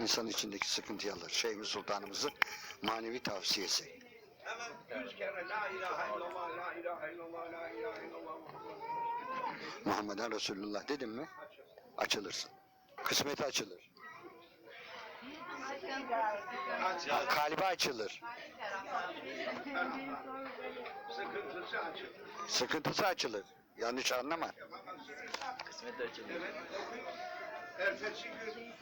İnsan içindeki sıkıntıyı alır. Şeyhimiz Sultanımızın manevi tavsiyesi. Hemen yüz kere la ilahe illallah, la ilahe illallah, la ilahe illallah. Muhammed Muhammeden Resulullah dedim mi açılırsın. Kısmeti açılır. Kalbi açılır. Sıkıntısı açılır. Yanlış anlama. Evet. Ertesi gün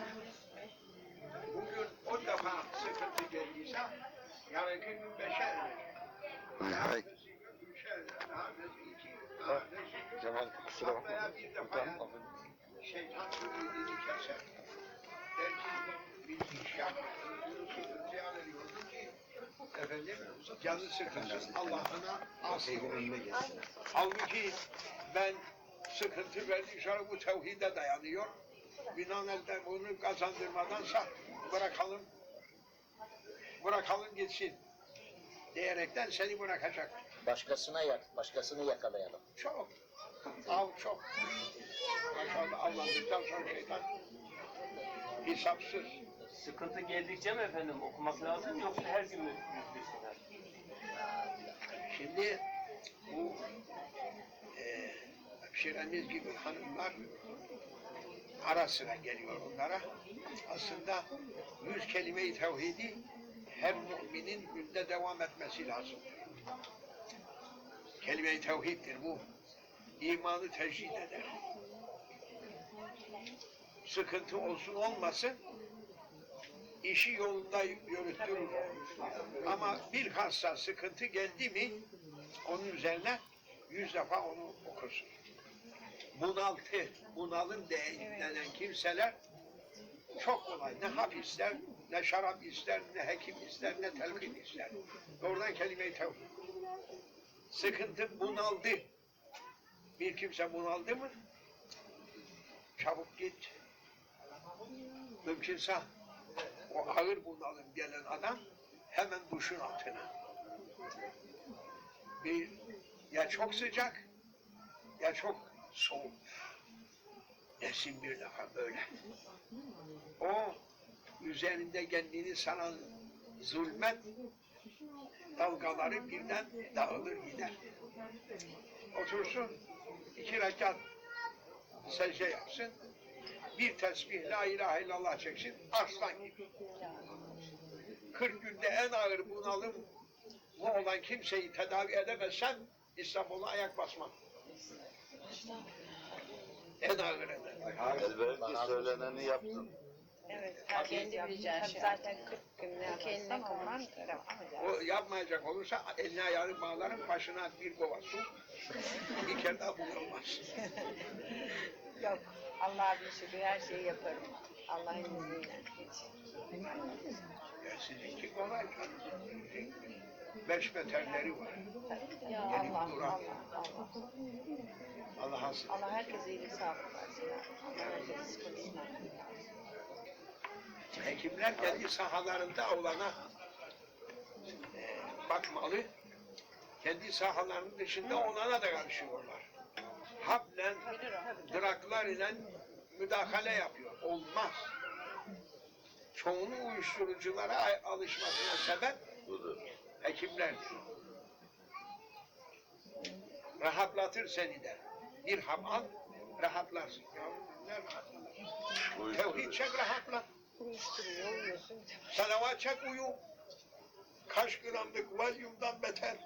bugün on defa sıkıntı geldiyse yarınki gün beşer. Hay. Ötesi Cemal kusura bakma. Ya. şeytan ümidini keser. Der ki bir iş yap. Bunu sıkıntıya alıyordu ki efendim canı sıkıntısın Allah'ına asıl. Halbuki ben sıkıntı verdikçe bu tevhide dayanıyor. Binaenaleyh bunu kazandırmadansa bırakalım bırakalım gitsin diyerekten seni bırakacak. Başkasına yak, başkasını yakalayalım. Çok. Av çok. Maşallah Allah'tan sonra şeytan hesapsız. Sıkıntı geldikçe mi efendim okumak lazım yoksa her gün mü yüzleşsinler? Şimdi bu e, hemşiremiz gibi hanımlar ara sıra geliyor onlara. Aslında yüz kelime-i tevhidi her müminin günde devam etmesi lazım. Kelime-i tevhiddir bu. İmanı tecrid eder. Sıkıntı olsun olmasın işi yolunda yürütürür. Ama bilhassa sıkıntı geldi mi onun üzerine yüz defa onu okursun. Bunaltı, bunalım de- denen kimseler çok kolay. Ne hap ister, ne şarap ister, ne hekim ister, ne telkin ister. Oradan kelime-i tevhid. Sıkıntı bunaldı. Bir kimse bunaldı mı çabuk git. Mümkünse o ağır bunalım gelen adam hemen duşun altına. Bir ya çok sıcak ya çok soğuk. Nesin bir defa böyle. O üzerinde kendini saran zulmet dalgaları birden dağılır gider. Otursun iki rekat secde yapsın. Bir tesbih la ilahe illallah çeksin. Arslan gibi. 40 günde en ağır bunalım bu olan kimseyi tedavi edemezsen İstanbul'a ayak basmam. En eder. Elbette söyleneni yaptın. Evet, kendi bileceğin şey. Zaten 40 gün ne koman O yapmayacak olursa elini ayağını bağlarım başına bir kova su. Bir kere daha bulunmaz. Yok. Allah'a bir şükür her şeyi yaparım. Allah'ın izniyle. Hiç. Ya sizinki kolay. Beş beterleri var. Ya Gelip Allah, duran. Allah, Allah. Allah'a sığ. Allah herkese iyilik sağlık versin. Allah herkese sıkıntısını Hekimler kendi sahalarında olana e, bakmalı. Kendi sahalarının dışında olana da karışıyorlar. Haplen, draklar ile müdahale yapıyor. Olmaz. Çoğunun uyuşturuculara ay- alışmasına sebep hekimlerdir. Rahatlatır seni de. Bir hap al, rahatlarsın. Ya ne rahatlar? Tevhid çek rahatla. Salavat çek uyu. Kaç gramlık valyumdan beter.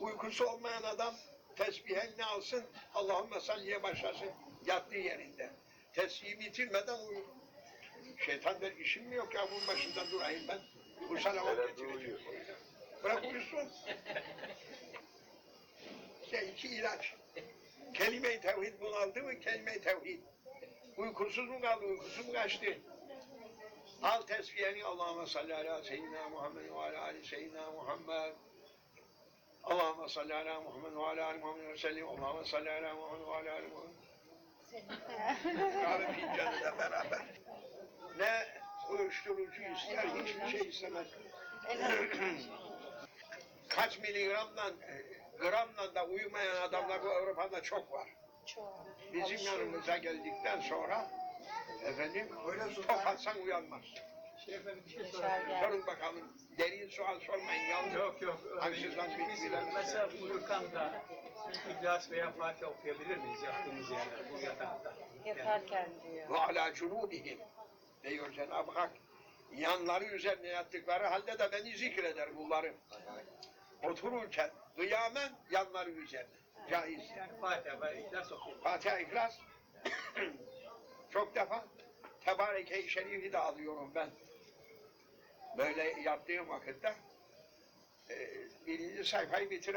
Uykusu olmayan adam tesbihe ne alsın? Allahümme salliye başlasın yattığı yerinde. Tesbihi bitirmeden uyu. Şeytan der işim mi yok ya bunun başında durayım ben. Bu salavat getirecek. Bırak uyusun. Şey, iki ilaç. Kelime-i tevhid bunaldı mı? Kelime-i tevhid. Uykusuz mu kaldı? Uykusu mu kaçtı? Al tesbihini Allahümme salli ala seyyidina Muhammed ve ala ali seyyidina Muhammed. Allahümme salli ala Muhammed ve ala ali Muhammed ve sellim. Allahümme salli ala Muhammed ve ala ali Muhammed. Kahve fincanıyla beraber. Uyuşturucu ister, hiçbir şey istemez. Kaç miligramdan, e, gramla da uyumayan adamlar bu Avrupa'da çok var. Çok. Bizim yanımıza geldikten sonra Efendim, top atsan uyanmaz. Yaşar geldi. Sorun bakalım, derin sual sormayın yalnız. Yok yok. Bilen- mesela uyurken da İhlas veya Fatih okuyabilir miyiz yattığımız yerde, bu yatakta? Yatarken diyor. Ve alâ cunûbihim. Diyor Cenab-ı Hak. Yanları üzerine yattıkları halde de beni zikreder bunları. Otururken kıyamen yanları üzerine. Caiz. Fatiha İhlas. Fatiha İhlas. Çok defa Tebareke-i Şerif'i de alıyorum ben. Böyle yaptığım vakitte e, birinci sayfayı bitir